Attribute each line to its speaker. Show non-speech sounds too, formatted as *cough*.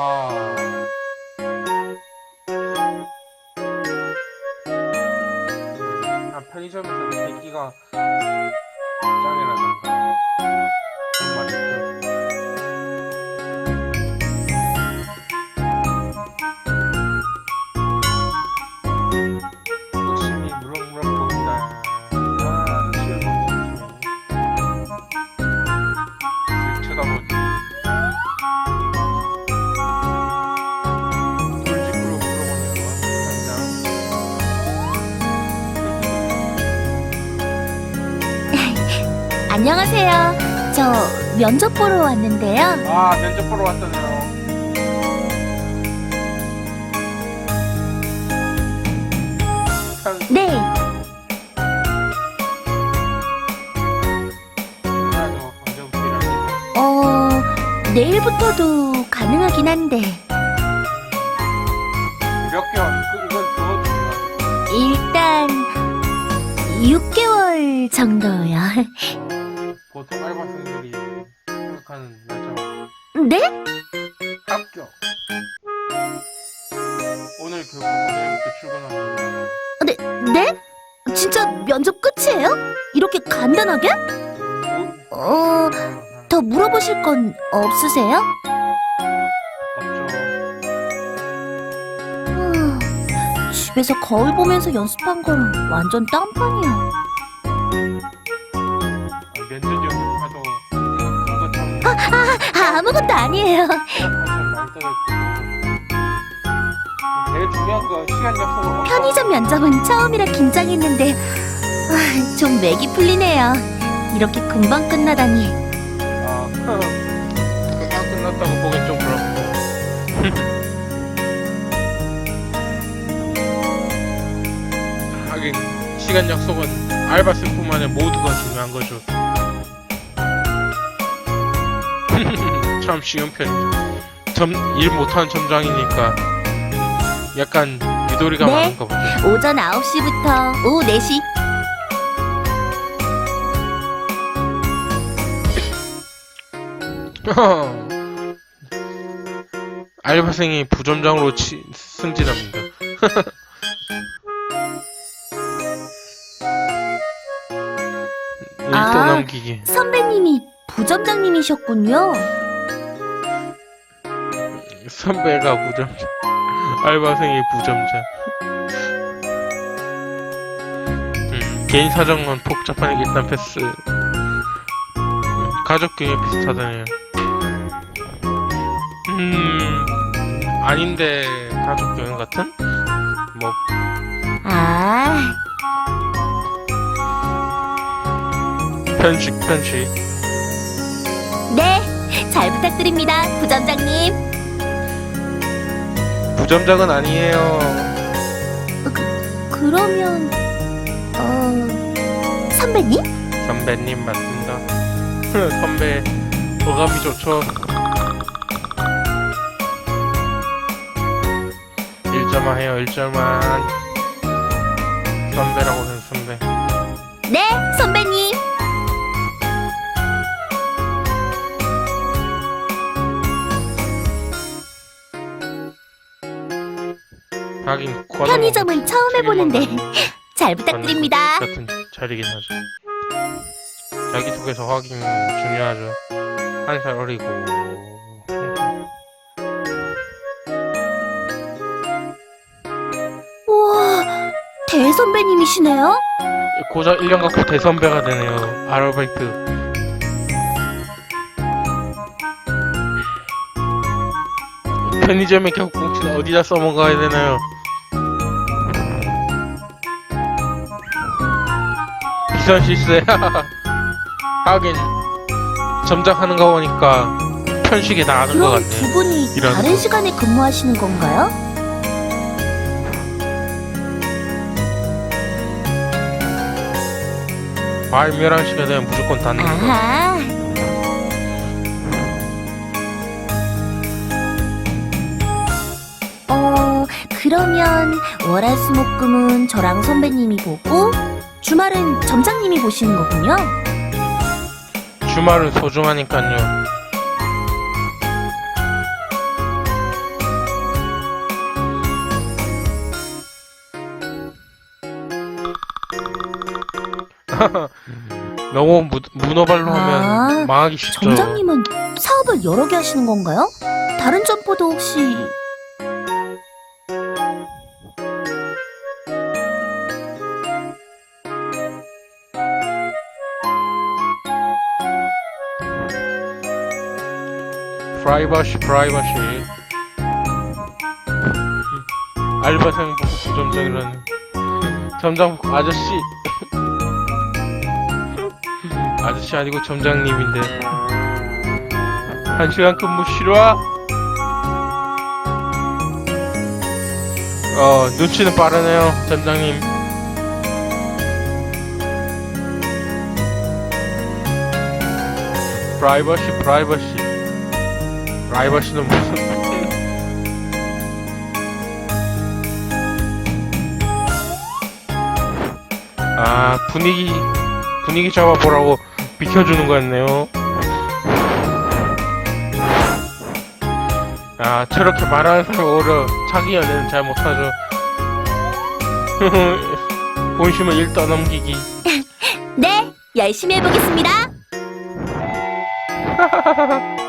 Speaker 1: 아. 아, 편의점에서 대기가 짱이라던가.
Speaker 2: 안녕하세요. 저 면접 보러 왔는데요.
Speaker 1: 아 면접 보러 왔다네요. 참
Speaker 2: 네,
Speaker 1: 일하시죠?
Speaker 2: 어, 내일부터도 가능하긴 한데,
Speaker 1: 몇 개월? 그 이건
Speaker 2: 일단 6개월 정도요. 네?
Speaker 1: 합격. 오늘 교육하고 내일부터 출근합니다.
Speaker 2: 네? 네? 진짜 면접 끝이에요? 이렇게 간단하게? 어, 더 물어보실 건 없으세요?
Speaker 1: 없죠.
Speaker 2: 음, 집에서 거울 보면서 연습한 거랑 완전 딴판이야.
Speaker 1: 아,
Speaker 2: 아니에요.
Speaker 1: 엄청 많이 떨어졌고. 제일 중요한 건 시간 약속을 없어.
Speaker 2: 편의점 면접은 처음이라 긴장했는데 아, 좀 맥이 풀리네요. 이렇게 금방 끝나다니.
Speaker 1: 아, *laughs* 금방 끝났다고 보긴 좀 그렇고. *laughs* 하긴 시간 약속은 알바생뿐만이 모두가 중요한 거죠. 참 쉬운 편이죠. 점, 일 못하는 점장이니까 약간 유도리가
Speaker 2: 네.
Speaker 1: 많은가 보죠.
Speaker 2: 오전 9시부터 오후 4시. *laughs*
Speaker 1: 알바생이 부점장으로 치, 승진합니다. *laughs* 일도
Speaker 2: 아.
Speaker 1: 남기기.
Speaker 2: 선배님이 부점장님이셨군요.
Speaker 1: 선배가 부점장. 알바생이 부점장. 음, 개인 사정은 복잡하니까 일단 패스. 음, 가족 경에 비슷하다네요. 음, 아닌데 가족 여행 같은? 뭐
Speaker 2: 아,
Speaker 1: 편식 편식.
Speaker 2: 네. 잘 부탁드립니다, 부점장님.
Speaker 1: 부점장은 아니에요.
Speaker 2: 그러면 어 선배님?
Speaker 1: 선배님 맞습니다. *laughs* 선배 어감이 좋죠. 일점만 해요 일점만. 선배라고 해요 선배.
Speaker 2: 네, 선배님.
Speaker 1: 하긴
Speaker 2: 편의점은 처음 해보는데 *laughs* 잘 부탁드립니다.
Speaker 1: 같은 자리긴 하죠. 자기소개서 확인 중요하죠. 한 살 어리고.
Speaker 2: 우와, 대선배님이시네요.
Speaker 1: 고작 1년 갖고 대선배가 되네요. 아르바이트. 편의점에 격국치는 어디다 써먹어야 되나요? 비싼 실세. *laughs* 하긴 점장하는 거 보니까 편식에 나가는 것
Speaker 2: 그럼
Speaker 1: 같네.
Speaker 2: 두 분이
Speaker 1: 일하는
Speaker 2: 다른
Speaker 1: 거.
Speaker 2: 시간에 근무하시는 건가요?
Speaker 1: 말 11시가 되면 무조건 닫는 거.
Speaker 2: 아하. 어, 그러면 월화수목금은 저랑 선배님이 보고 주말은 점장님이 보시는 거군요.
Speaker 1: 주말은 소중하니까요. *laughs* 너무 무, 문어발로
Speaker 2: 아,
Speaker 1: 하면 아, 망하기 쉽죠.
Speaker 2: 점장님은 사업을 여러 개 하시는 건가요? 다른 점포도 혹시
Speaker 1: 프라이버시 프라이버시 알바생 부점장이라는. 점장 아저씨. 아저씨 아니고 점장님인데. 한 시간 근무 싫어? 어 눈치는 빠르네요 점장님. 프라이버시 프라이버시 프라이버시는 무슨 아 분위기 분위기 잡아보라고 비켜주는 거였네요. 아 저렇게 말하는 사람이 오히려 자기 연애는 잘 못하죠. *laughs* 본심은 일 떠넘기기. *laughs*
Speaker 2: 네, 열심히 해보겠습니다. *laughs*